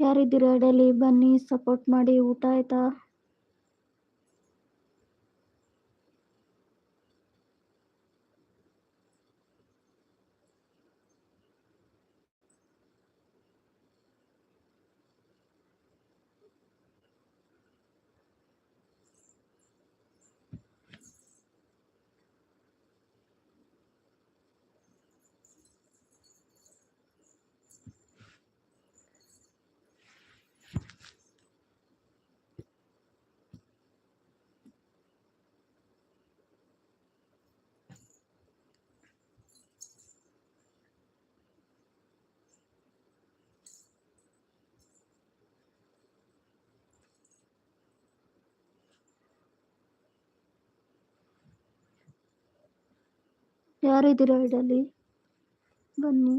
ಯಾರಿದ್ದೀರಾ daily ಬನ್ನಿ support ಮಾಡಿ ಊಟ ಆಯ್ತಾ? ಯಾರಿದ್ದೀರಾ ಇಡಲಿ ಬನ್ನಿ.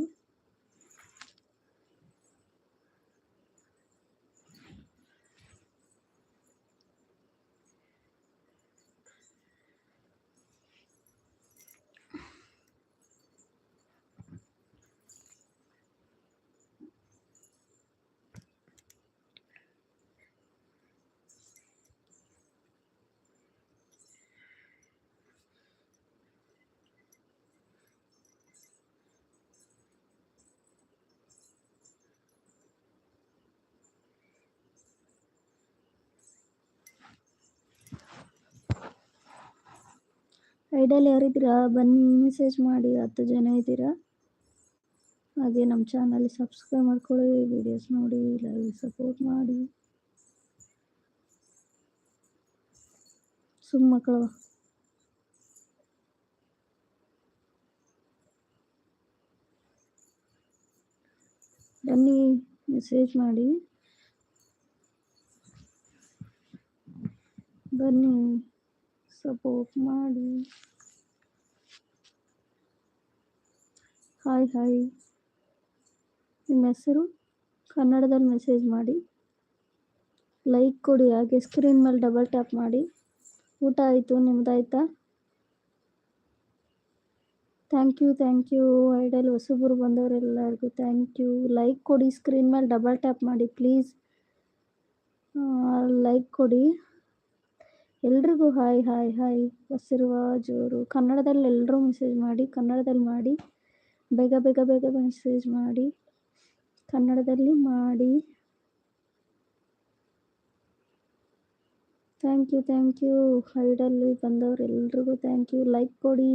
ಐಡಲ್ ಯಾರಿದ್ದೀರಾ? ಬನ್ನಿ ಮೆಸೇಜ್ ಮಾಡಿ, ಹತ್ತು ಜನ ಇದ್ದೀರಾ? ಹಾಗೆ ನಮ್ಮ ಚಾನಲ್ ಸಬ್ಸ್ಕ್ರೈಬ್ ಮಾಡ್ಕೊಳ್ಳಿ ವಿಡಿಯೋಸ್ ನೋಡಿ ಲೈವ್ ಸಪೋರ್ಟ್ ಮಾಡಿ. ಸುಮ್ಮ ಮಕ್ಕಳು. ಬನ್ನಿ ಮೆಸೇಜ್ ಮಾಡಿ. ಬನ್ನಿ ಸಪೋರ್ಟ್ ಮಾಡಿ. Hi hi. ನಿಮ್ಮ ಹೆಸರು? ಕನ್ನಡದಲ್ಲಿ ಮೆಸೇಜ್ ಮಾಡಿ. ಲೈಕ್ ಕೊಡಿ, ಹಾಗೆ ಸ್ಕ್ರೀನ್ ಮೇಲೆ ಡಬಲ್ ಟ್ಯಾಪ್ ಮಾಡಿ. ಊಟ ಆಯಿತು ನಿಮ್ಮದಾಯ್ತಾ thank you thank you idle ಹೊಸಬರು ಬಂದವರೆಲ್ಲರಿಗೂ ಥ್ಯಾಂಕ್ ಯು ಲೈಕ್ ಕೊಡಿ ಸ್ಕ್ರೀನ್ ಮೇಲೆ ಡಬಲ್ ಟ್ಯಾಪ್ ಮಾಡಿ ಪ್ಲೀಸ್ ಲೈಕ್ ಕೊಡಿ. ಎಲ್ರಿಗೂ ಹಾಯ್ ಹಾಯ್ ಹಾಯ್. ಹಸಿರುವ ಜೋರು ಕನ್ನಡದಲ್ಲಿ ಎಲ್ಲರೂ ಮೆಸೇಜ್ ಮಾಡಿ, ಕನ್ನಡದಲ್ಲಿ ಮಾಡಿ. ಬೇಗ ಬೇಗ ಬೇಗ ಮೆಸೇಜ್ ಮಾಡಿ. ಕನ್ನಡದಲ್ಲಿ ಮಾಡಿ. ಥ್ಯಾಂಕ್ ಯು ಥ್ಯಾಂಕ್ ಯು ಹೈಡಲ್ಲಿ ಬಂದವರು ಎಲ್ರಿಗೂ ಥ್ಯಾಂಕ್ ಯು ಲೈಕ್ ಕೊಡಿ.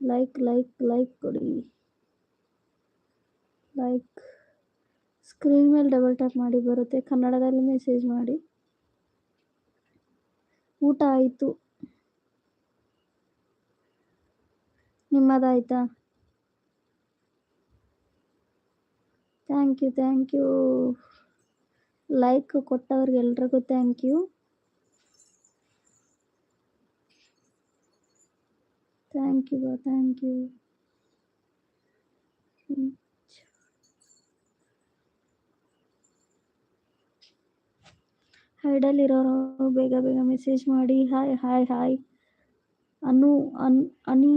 ಲೈಕ್ ಲೈಕ್ ಲೈಕ್ ಕೊಡಿ. ಲೈಕ್ ಸ್ಕ್ರೀನ್ ಮೇಲೆ ಡಬಲ್ ಟ್ಯಾಪ್ ಮಾಡಿ ಬರುತ್ತೆ. ಕನ್ನಡದಲ್ಲಿ ಮೆಸೇಜ್ ಮಾಡಿ. ಊಟ ಆಯಿತು. ನಿಮ್ಮದಾಯ್ತಾ? Thank you thank you like ಕೊಟ್ಟವ್ರಿಗೆಲ್ರಿಗೂ thank you thank you thank you ಹೈಡಲ್ಲಿರೋರು ಬೇಗ ಬೇಗ ಮೆಸೇಜ್ ಮಾಡಿ. ಹಾಯ್ ಹಾಯ್ ಹಾಯ್ ಅನು, ಅನ್ ಅನಿ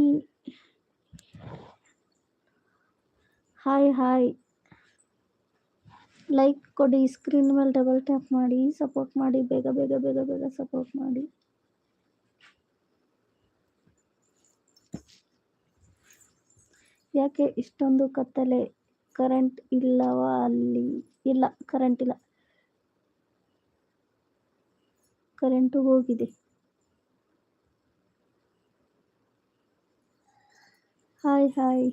ಹಾಯ್ ಹಾಯ್ ಲೈಕ್ ಕೊಡಿ ಸ್ಕ್ರೀನ್ ಮೇಲೆ ಡಬಲ್ ಟ್ಯಾಪ್ ಮಾಡಿ ಸಪೋರ್ಟ್ ಮಾಡಿ, ಬೇಗ ಬೇಗ ಬೇಗ ಬೇಗ ಸಪೋರ್ಟ್ ಮಾಡಿ. ಯಾಕೆ ಇಷ್ಟೊಂದು ಕತ್ತಲೆ? ಕರೆಂಟ್ ಇಲ್ಲವಾ ಅಲ್ಲಿ? ಇಲ್ಲ ಕರೆಂಟ್ ಇಲ್ಲ. ಕರೆಂಟು ಹೋಗಿದೆ. ಹಾಯ್ ಹಾಯ್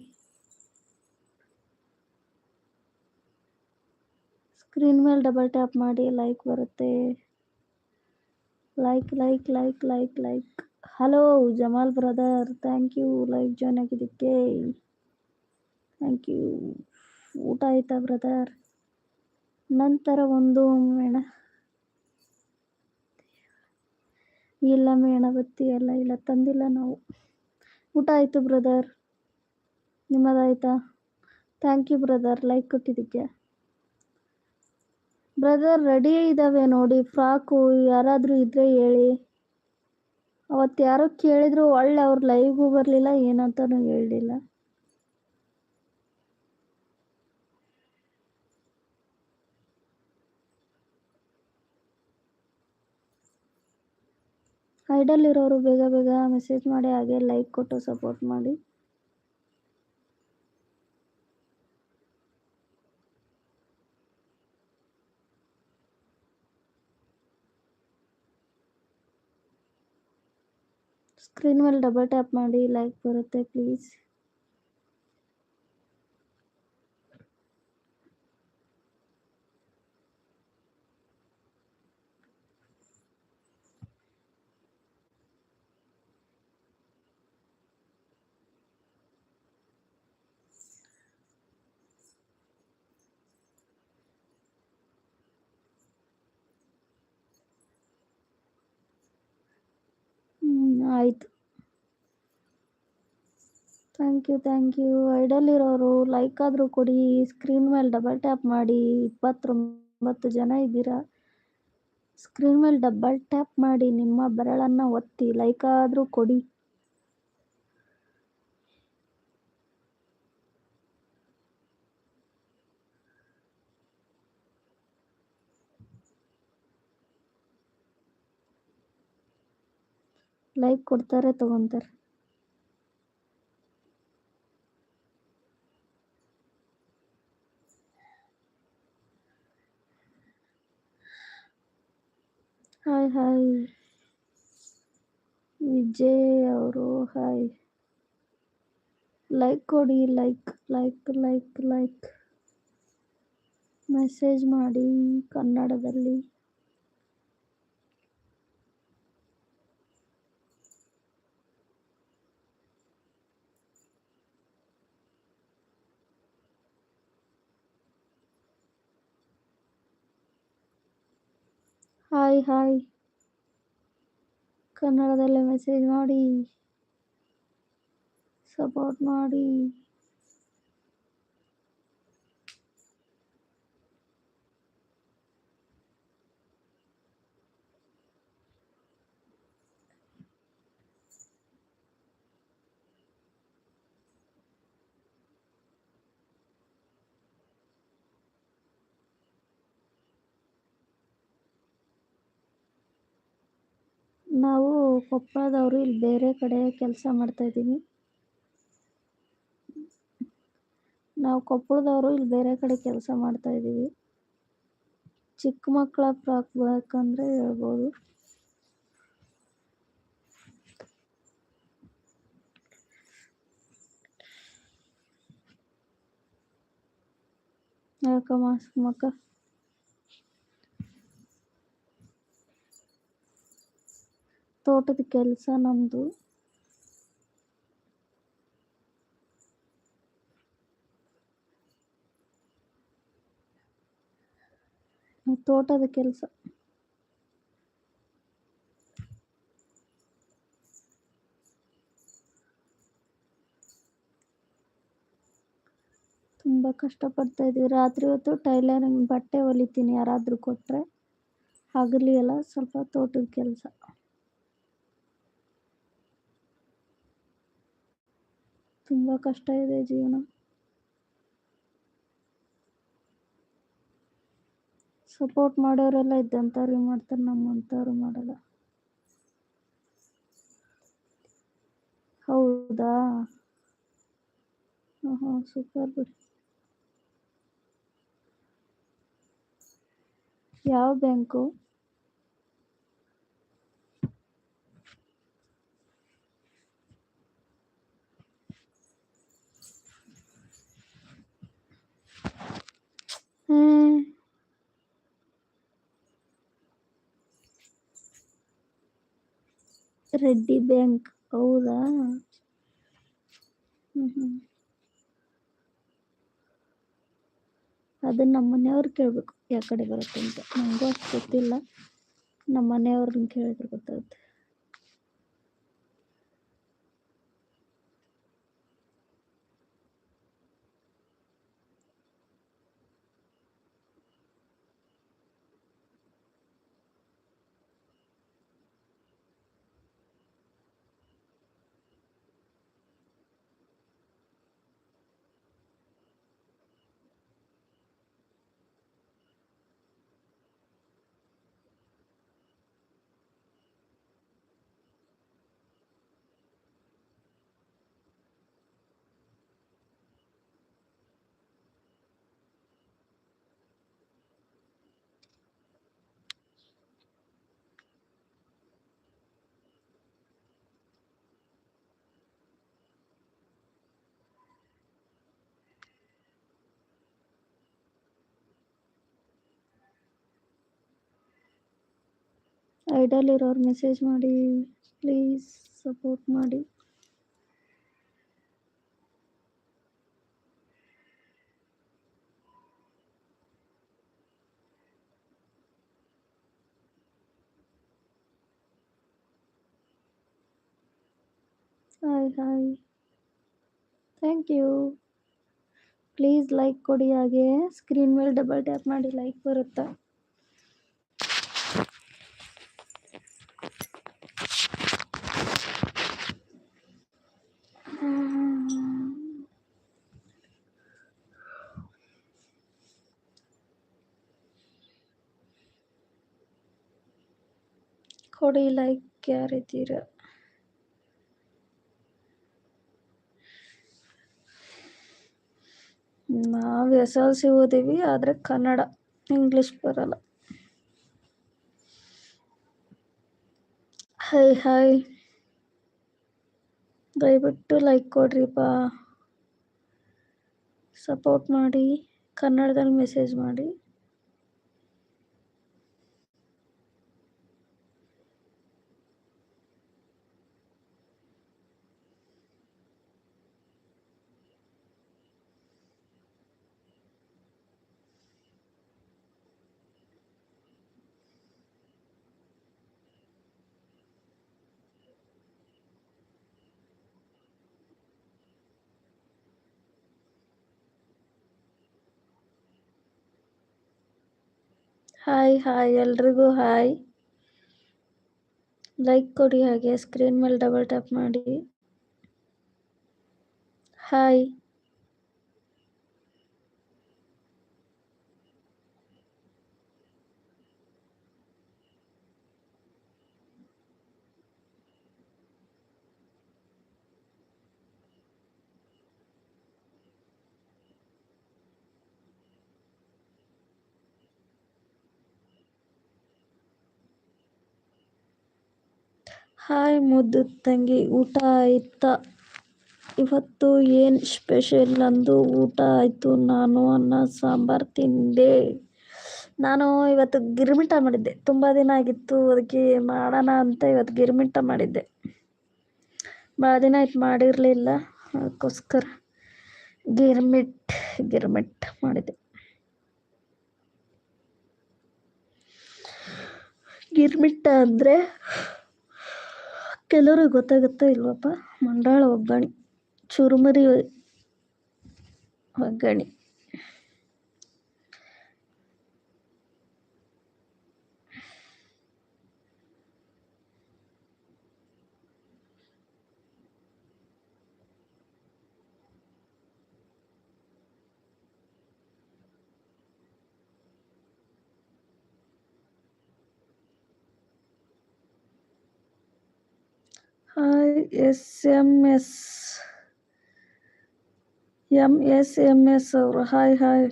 ಸ್ಕ್ರೀನ್ ಮೇಲೆ ಡಬಲ್ ಟ್ಯಾಪ್ ಮಾಡಿ ಲೈಕ್ ಬರುತ್ತೆ. Like like like like like hello Jamal brother thank you like join ಆಗಿದ್ದಕ್ಕೆ. ಥ್ಯಾಂಕ್ ಯು ಊಟ ಆಯ್ತಾ ಬ್ರದರ್ ನಂತರ ಒಂದು ಮೇಣ. ಇಲ್ಲ ಮೇಣಬತ್ತಿ ಎಲ್ಲ ಇಲ್ಲ, ತಂದಿಲ್ಲ ನಾವು. ಊಟ ಆಯಿತು ಬ್ರದರ್ ನಿಮ್ಮದಾಯ್ತಾ? ಥ್ಯಾಂಕ್ ಯು ಬ್ರದರ್ ಲೈಕ್ ಕೊಟ್ಟಿದ್ದಕ್ಕೆ. ಬ್ರದರ್ ರೆಡಿ ಇದ್ದಾವೆ ನೋಡಿ. ಫ್ರಾಕು ಯಾರಾದರೂ ಇದ್ರೆ ಹೇಳಿ. ಅವತ್ತು ಯಾರೋ ಕೇಳಿದ್ರು ಒಳ್ಳೆ ಅವ್ರು ಲೈವ್ಗೂ ಬರಲಿಲ್ಲ, ಏನಂತನೂ ಹೇಳಲಿಲ್ಲ. ಇರೋರು ಬೇಗ ಬೇಗ ಮೆಸೇಜ್ ಮಾಡಿ, ಹಾಗೆ ಲೈಕ್ ಕೊಟ್ಟು ಸಪೋರ್ಟ್ ಮಾಡಿ. ಸ್ಕ್ರೀನ್ ಮೇಲೆ ಡಬಲ್ ಟ್ಯಾಪ್ ಮಾಡಿ ಲೈಕ್ ಬರುತ್ತೆ ಪ್ಲೀಸ್ ಹ್ಞೂ ಆಯಿತು thank you thank you idle ಇರೋರು ಲೈಕ್ ಆದರೂ ಕೊಡಿ ಸ್ಕ್ರೀನ್ ಮೇಲೆ ಡಬಲ್ ಟ್ಯಾಪ್ ಮಾಡಿ, ಇಪ್ಪತ್ತೊಂಬತ್ತು ಜನ ಇದ್ದೀರಾ? ಸ್ಕ್ರೀನ್ ಮೇಲೆ ಡಬಲ್ ಟ್ಯಾಪ್ ಮಾಡಿ, ನಿಮ್ಮ ಬೆರಳನ್ನು ಒತ್ತಿ ಲೈಕ್ ಆದರೂ ಕೊಡಿ. ಲೈಕ್ ಕೊಡ್ತಾರೆ, ತಗೊಂತಾರೆ. Hi hi. ವಿಜಯ್ ಅವರು ಹಾಯ್. ಲೈಕ್ ಕೊಡಿ like like like like message ಮಾಡಿ ಕನ್ನಡದಲ್ಲಿ. Hi hi. ಕನ್ನಡದಲ್ಲೇ ಮೆಸೇಜ್ ಮಾಡಿ. ಸಪೋರ್ಟ್ ಮಾಡಿ ನಾವು ಕೊಪ್ಪಳದವರು ಇಲ್ಲಿ ಬೇರೆ ಕಡೆ ಕೆಲಸ ಮಾಡ್ತಾ ಇದ್ದೀವಿ ನಾವು ಕೊಪ್ಪಳದವರು ಇಲ್ಲಿ ಬೇರೆ ಕಡೆ ಕೆಲಸ ಮಾಡ್ತಾ ಇದ್ದೀವಿ. ಚಿಕ್ಕ ಮಕ್ಕಳ ಫ್ರಾಕ್ ಬೇಕಂದ್ರೆ ಹೇಳ್ಬೋದು. ಯಾಕಮ್ಮ ಮಕ್ಕ ತೋಟದ ಕೆಲಸ ನಮ್ಮದು ತೋಟದ ಕೆಲಸ. ತುಂಬ ಕಷ್ಟಪಡ್ತಾ ಇದ್ದೀವಿ. ರಾತ್ರಿ ಹೊತ್ತು ಟೈಲರಿಂಗ್ ಬಟ್ಟೆ ಹೊಲಿತೀನಿ, ಯಾರಾದರೂ ಕೊಟ್ಟರೆ ಹಗಲಿ ಎಲ್ಲ ಸ್ವಲ್ಪ ತೋಟದ ಕೆಲಸ. ತುಂಬ ಕಷ್ಟ ಇದೆ ಜೀವನ. ಸಪೋರ್ಟ್ ಮಾಡೋರೆಲ್ಲ ಇದ್ದಂಥವ್ರಿಗೆ ಮಾಡ್ತಾರೆ, ನಮ್ಮಂಥವ್ರು ಮಾಡಲ್ಲ. ಹೌದಾ? ಹಾಂ ಹಾಂ ಸೂಪರ್ ಬಿಡಿ. ಯಾವ ಬ್ಯಾಂಕು? ಹ್ಮ್. ರೆಡ್ಡಿ ಬ್ಯಾಂಕ್, ಹೌದಾ? ಹ್ಮ್ ಹ್ಮ್. ಅದನ್ನ ನಮ್ಮ ಮನೆಯವ್ರು ಕೇಳಬೇಕು, ಯಾಕಡೆ ಬರುತ್ತೆ ಅಂತ ಅಷ್ಟು ಗೊತ್ತಿಲ್ಲ. ನಮ್ಮ ಮನೆಯವ್ರನ್ನ ಕೇಳಿದ್ರೆ ಗೊತ್ತಾಗುತ್ತೆ. ಐಡಲ್ ಇರೋರು ಮೆಸೇಜ್ ಮಾಡಿ ಪ್ಲೀಸ್ ಸಪೋರ್ಟ್ ಮಾಡಿ. Hi hi thank you please like ಕೊಡಿ ಹಾಗೆ. ಸ್ಕ್ರೀನ್ ಮೇಲೆ ಡಬಲ್ ಟ್ಯಾಪ್ ಮಾಡಿ ಲೈಕ್ ಬರುತ್ತಾ. ಕೊಡಿ ಲೈಕ್ ಯಾರಿದ್ದೀರ? ನಾವು ಎಸ್ ಎಲ್ ಸಿ ಓದಿವಿ, ಆದರೆ ಕನ್ನಡ ಇಂಗ್ಲೀಷ್ ಬರಲ್ಲ. ಹೈ ಹಾಯ್ ದಯವಿಟ್ಟು ಲೈಕ್ ಕೊಡ್ರಿಪ್ಪ. ಸಪೋರ್ಟ್ ಮಾಡಿ, ಕನ್ನಡದಲ್ಲಿ ಮೆಸೇಜ್ ಮಾಡಿ. ಹಾಯ್ ಹಾಯ್ ಎಲ್ರಿಗೂ ಹಾಯ್ ಲೈಕ್ ಕೊಡಿ ಹಾಗೆ ಸ್ಕ್ರೀನ್ ಮೇಲೆ ಡಬಲ್ ಟ್ಯಾಪ್ ಮಾಡಿ. ಹಾಯ್ ಹಾಯ್ ಮುದ್ದು ತಂಗಿ, ಊಟ ಆಯ್ತಾ? ಇವತ್ತು ಏನು ಸ್ಪೆಷಲ್ ನಂದು ಊಟ ಆಯಿತು? ನಾನು ಅನ್ನ, ಸಾಂಬಾರು ತಿಂದೆ. ನಾನು ಇವತ್ತು ಗಿರ್ಮಿಟ ಮಾಡಿದ್ದೆ. ತುಂಬ ದಿನ ಆಗಿತ್ತು, ಅದಕ್ಕೆ ಮಾಡೋಣ ಅಂತ ಇವತ್ತು ಗಿರ್ಮಿಟ ಮಾಡಿದ್ದೆ. ಭಾಳ ದಿನ ಆಯ್ತು ಮಾಡಿರಲಿಲ್ಲ, ಅದಕ್ಕೋಸ್ಕರ ಗಿರ್ಮಿಟ್ ಗಿರ್ಮಿಟ್ ಮಾಡಿದೆ ಗಿರ್ಮಿಟ್ಟ ಅಂದರೆ ಕೆಲವ್ರಿಗೆ ಗೊತ್ತಾಗುತ್ತಾ ಇಲ್ವಪ್ಪ? ಮಂಡಾಳ ಒಗ್ಗರಣೆ. ಚುರುಮುರಿ ಒಗ್ಗರಣೆ. Hi S M S M S M S ಅವರು. ಹಾಯ್ ಹಾಯ್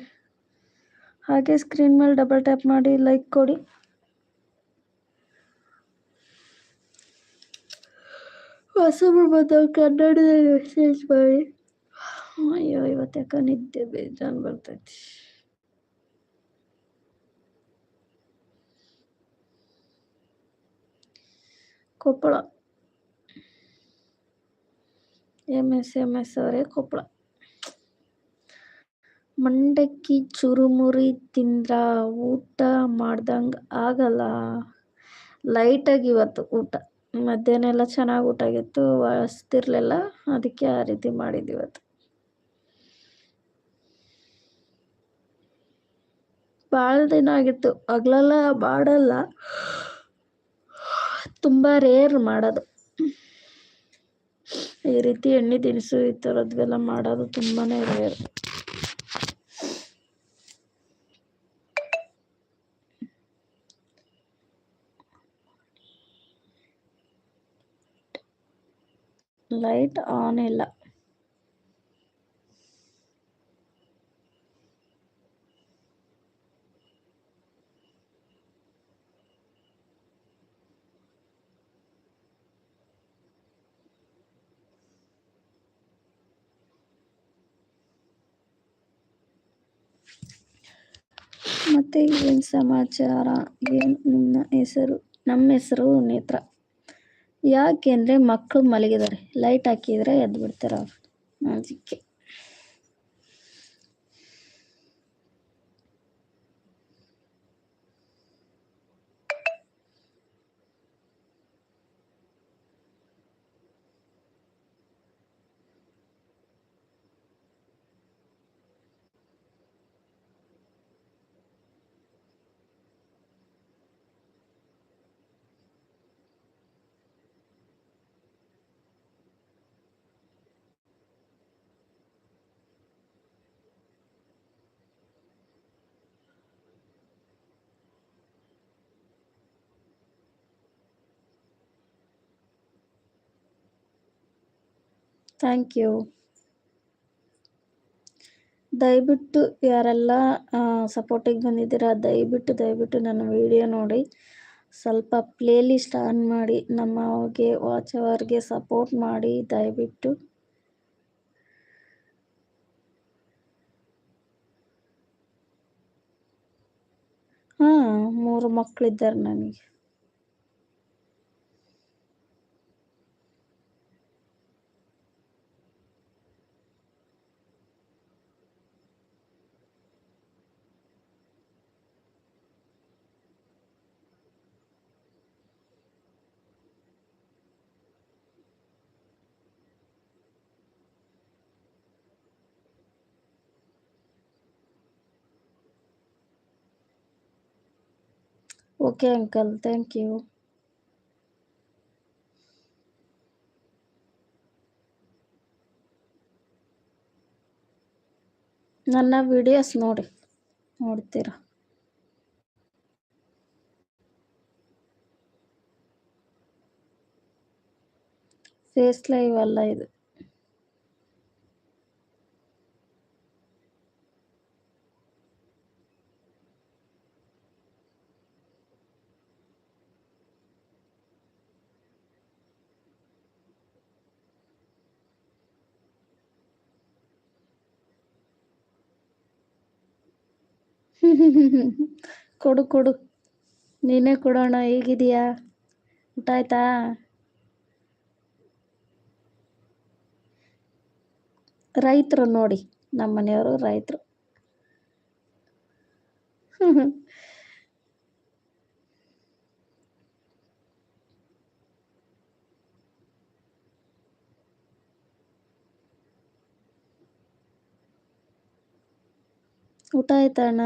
ಹಾಗೆ ಸ್ಕ್ರೀನ್ ಮೇಲೆ ಡಬಲ್ ಟ್ಯಾಪ್ ಮಾಡಿ ಲೈಕ್ ಕೊಡಿ. ಹೊಸಬ್ರು ಬಂದವ್ ಕನ್ನಡದಲ್ಲಿ ಮೆಸೇಜ್ ಮಾಡಿ. ಅಯ್ಯೋ, ಇವತ್ತು ಯಾಕೆ ನಿದ್ದೆ ಬೇಜಾನ್ ಬರ್ತೈತಿ. Koppal. M S M S ಅವರೇ ಕೊಪ್ಪಳ. ಮಂಡಕ್ಕಿ ಚುರುಮುರಿ ತಿಂದ್ರ ಊಟ ಮಾಡ್ದಂಗೆ ಆಗಲ್ಲ. ಲೈಟಾಗಿ ಇವತ್ತು ಊಟ. ಮಧ್ಯಾಹ್ನ ಎಲ್ಲ ಚೆನ್ನಾಗಿ ಊಟ ಆಗಿತ್ತು ಹಸ್ತಿರ್ಲಿಲ್ಲ ಅದಕ್ಕೆ ಆ ರೀತಿ ಮಾಡಿದ್ದು ಇವತ್ತು. ಭಾಳ ದಿನ ಆಗಿತ್ತು. ಹಗ್ಲೆಲ್ಲ ಮಾಡಲ್ಲ ತುಂಬ ರೇರ್ ಮಾಡೋದು. ಈ ರೀತಿ ಎಣ್ಣೆ ತಿನಿಸು ಈ ಥರದ್ವೆಲ್ಲ ಮಾಡೋದು ತುಂಬಾನೇ ರೇರ್ ಲೈಟ್ ಆನ್ ಇಲ್ಲ. ಮತ್ತೆ ಏನು ಸಮಾಚಾರ? ಏನು ನಿಮ್ಮ ಹೆಸರು? ನಮ್ಮ ಹೆಸರು ನೇತ್ರ. ಯಾಕೆ ಅಂದರೆ ಮಕ್ಕಳು ಮಲಗಿದ್ದಾರೆ ಲೈಟ್ ಹಾಕಿದರೆ ಎದ್ದು ಬಿಡ್ತಾರೆ ಅವ್ರು ಅದಕ್ಕೆ ಥ್ಯಾಂಕ್ ಯು ದಯವಿಟ್ಟು ಯಾರೆಲ್ಲ ಸಪೋರ್ಟಿಗೆ ಬಂದಿದ್ದೀರಾ, ದಯವಿಟ್ಟು ದಯವಿಟ್ಟು ನನ್ನ ವಿಡಿಯೋ ನೋಡಿ. ಸ್ವಲ್ಪ ಪ್ಲೇಲಿಸ್ಟ್ ಆನ್ ಮಾಡಿ ನಮ್ಮ ಅವ್ರಿಗೆ ವಾಚ್ ಅವರ್ಗೆ ಸಪೋರ್ಟ್ ಮಾಡಿ, ದಯವಿಟ್ಟು. ಹಾಂ, ಮೂರು ಮಕ್ಕಳಿದ್ದಾರೆ ನನಗೆ. ಓಕೆ ಅಂಕಲ್ ಥ್ಯಾಂಕ್ ಯು ನನ್ನ ವಿಡಿಯೋಸ್ ನೋಡಿ. ನೋಡ್ತೀರಾ? ಫೇಸ್ ಲೈವ್ ಅಲ್ಲ ಇದು. ಕೊಡು ಕೊಡು. ನೀನೇ ಕೊಡೋಣ ಹೇಗಿದೀಯಾ ಊಟ ಆಯ್ತಾ? ರೈತರು ನೋಡಿ, ನಮ್ಮ ಮನೆಯವರು ರೈತರು. ಊಟ ಆಯ್ತಾ ಅಣ್ಣ?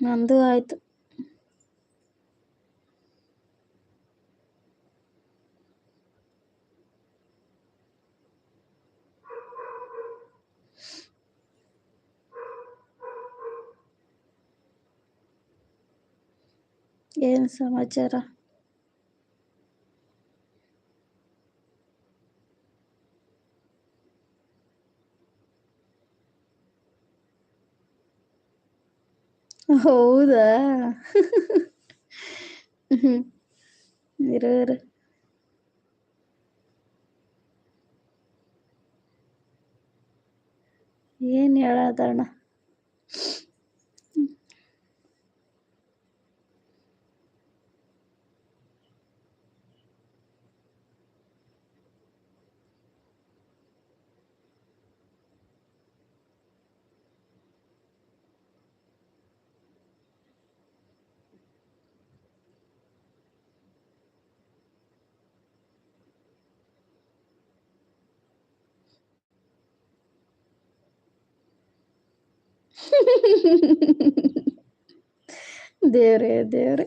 ನಂದು ಆಯ್ತು. ಏನು ಸಮಾಚಾರ? ಹೌದಾ ಹ್ಮ್. ಇರು ಇರು ಏನ್ ಹೇಳೋದಣ್ಣ ದೇವ್ರೇ ದೇವ್ರೆ.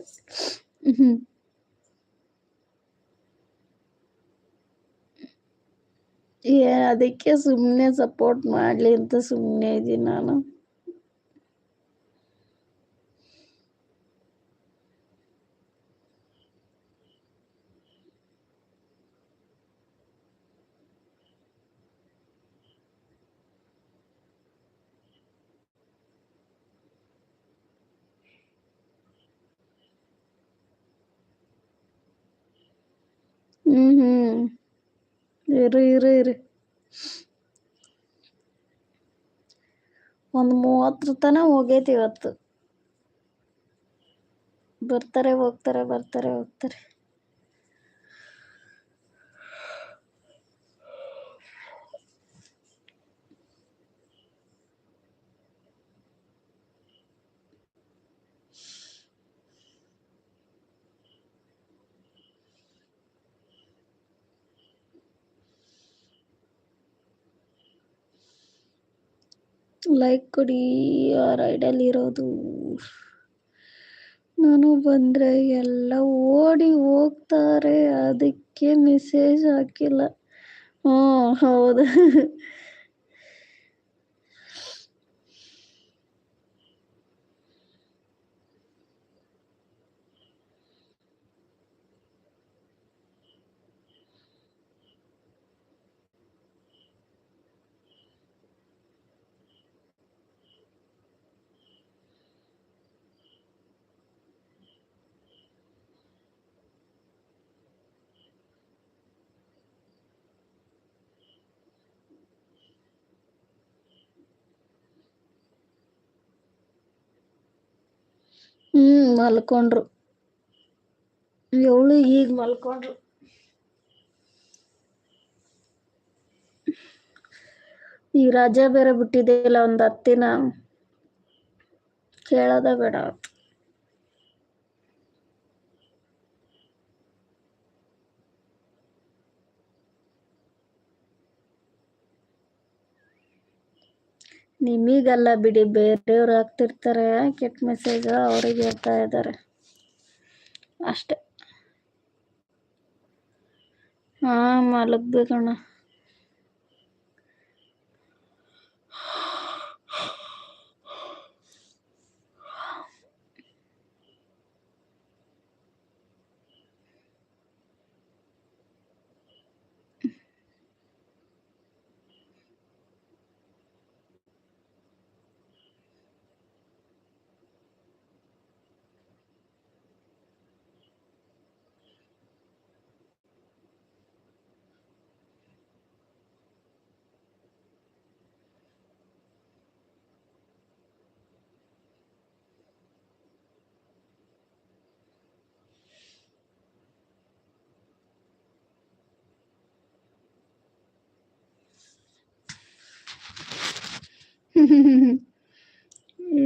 ಏ ಅದಕ್ಕೆ ಸುಮ್ಮನೆ ಸಪೋರ್ಟ್ ಮಾಡ್ಲಿ ಅಂತ ಸುಮ್ಮನೆ ಇದ್ದೀನಿ ನಾನು. ಇರು ಇರು ಇರು. ಒಂದು ಮೂವತ್ತರ ತನಕ ಹೋಗೈತಿ ಇವತ್ತು. ಬರ್ತಾರೆ ಹೋಗ್ತಾರೆ ಬರ್ತಾರೆ ಹೋಗ್ತಾರೆ. ಲೈಕ್ ಕೊಡಿ ಆ ಐಡಲ್ ಇರೋದು. ನಾನು ಬಂದರೆ ಎಲ್ಲ ಓಡಿ ಹೋಗ್ತಾರೆ, ಅದಕ್ಕೆ ಮೆಸೇಜ್ ಹಾಕಿಲ್ಲ. ಹ್ಞೂ ಹೌದು. ಹ್ಞೂ ಮಲ್ಕೊಂಡ್ರು. ಎವಳು ಈಗ ಮಲ್ಕೊಂಡ್ರು. ಈ ರಜಾ ಬೇರೆ ಬಿಟ್ಟಿದೆಯಲ್ಲ ಒಂದು ಹತ್ತಿನ. ಕೇಳೋದ ಬೇಡ. ನಿಮಗಲ್ಲ ಬಿಡಿ ಬೇರೆಯವ್ರು ಹಾಕ್ತಿರ್ತಾರೆ ಕೆಟ್ಟ ಮೆಸೇಜ್ ಅವ್ರಿಗೆ ಹೇಳ್ತಾ ಇದ್ದಾರೆ. ಅಷ್ಟೆ. ಹಾ ಮಲಗ್ಬೇಕಣ್ಣ.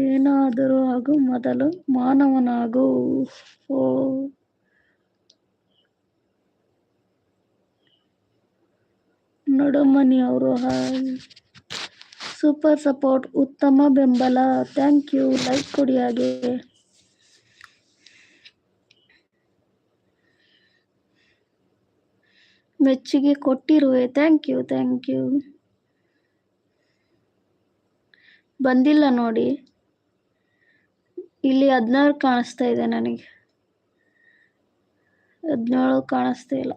ಏನಾದರೂ ಆಗು ಮೊದಲು ಮಾನವನಾಗು. ಓ. ನಡುಮನಿ ಅವರು, ಹಾಯ್. ಸೂಪರ್ ಸಪೋರ್ಟ್, ಉತ್ತಮ ಬೆಂಬಲ. Thank you. ಲೈಕ್ ಕೊಡಿ ಹಾಗೆ. ಮೆಚ್ಚುಗೆ ಕೊಟ್ಟಿರುವೆ. Thank you thank you. ಬಂದಿಲ್ಲ ನೋಡಿ. ಇಲ್ಲಿ ಹದಿನಾರು ಕಾಣಿಸ್ತಾ ಇದೆ ನನಗೆ. ಹದಿನೇಳು ಕಾಣಿಸ್ತಾ ಇಲ್ಲ.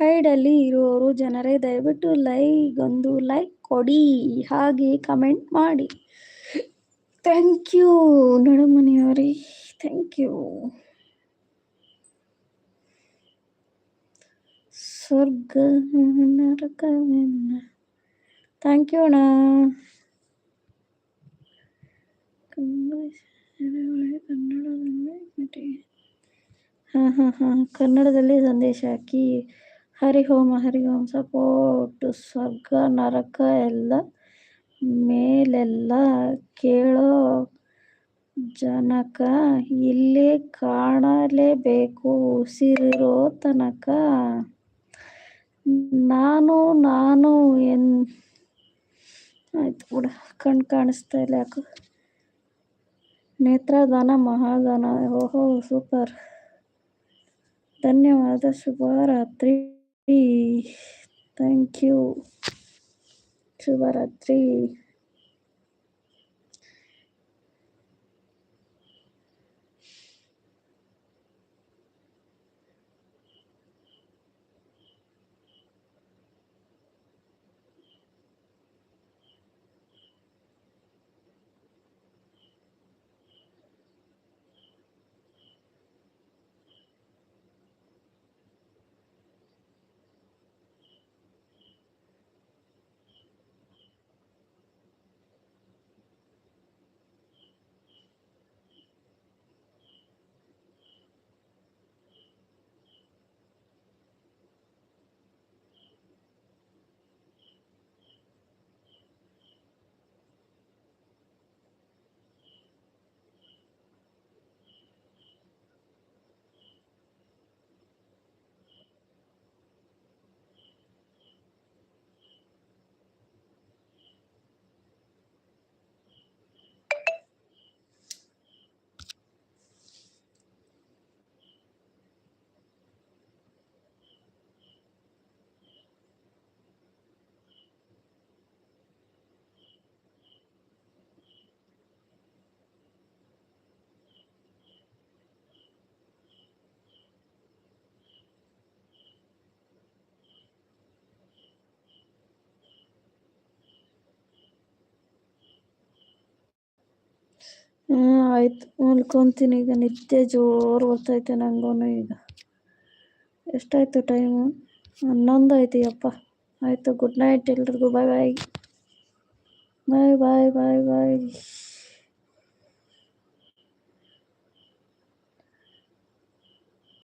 ಹೈಡಲ್ಲಿ ಇರುವವರು ಜನರೇ, ದಯವಿಟ್ಟು ಲೈಕ್ ಒಂದು ಲೈಕ್ ಕೊಡಿ. ಹಾಗೆ ಕಮೆಂಟ್ ಮಾಡಿ. ಥ್ಯಾಂಕ್ ಯು ನಡುಮನಿಯವರೇ. ಥ್ಯಾಂಕ್ ಯು ಸ್ವರ್ಗ ನರಕವೆನ್ನ ಥ್ಯಾಂಕ್ ಯು ಅಣ್ಣ ಕನ್ನಡದಲ್ಲಿ ಹಾಂ ಹಾಂ ಹಾಂ ಕನ್ನಡದಲ್ಲಿ ಸಂದೇಶ ಹಾಕಿ ಹರಿ ಹೋಮ ಹರಿ ಹೋಮ ಸಪೋರ್ಟ್ ಸ್ವರ್ಗ ನರಕ ಎಲ್ಲ ಮೇಲೆಲ್ಲ ಕೇಳೋ ಜನಕ ಇಲ್ಲೇ ಕಾಣಲೇಬೇಕು ಉಸಿರಿರೋ ತನಕ ನಾನು ನಾನು ಏನ್, ಆಯ್ತು ಬಿಡ. ಕಣ್ ಕಾಣಿಸ್ತಾ ಇಲ್ಲ ಯಾಕೆ. ನೇತ್ರದಾನ, ಮಹಾದಾನ. ಓಹೋ, ಸೂಪರ್. ಧನ್ಯವಾದ, ಶುಭರಾತ್ರಿ. ಥ್ಯಾಂಕ್ ಯು ಶುಭರಾತ್ರಿ. ಆಯ್ತು. ಮಲ್ಕೊಂತೀನಿ ಈಗ. ನಿದ್ದೆ ಜೋರು ಬರ್ತೈತೆ ನಂಗೂ ಈಗ. ಎಷ್ಟಾಯ್ತು ಟೈಮು ಹನ್ನೊಂದು ಆಯ್ತು ಯಪ್ಪ. ಆಯಿತು ಗುಡ್ ನೈಟ್ ಎಲ್ರಿಗೂ. ಬಾಯ್ ಬಾಯ್ ಬಾಯ್ ಬಾಯ್ ಬಾಯ್ ಬಾಯ್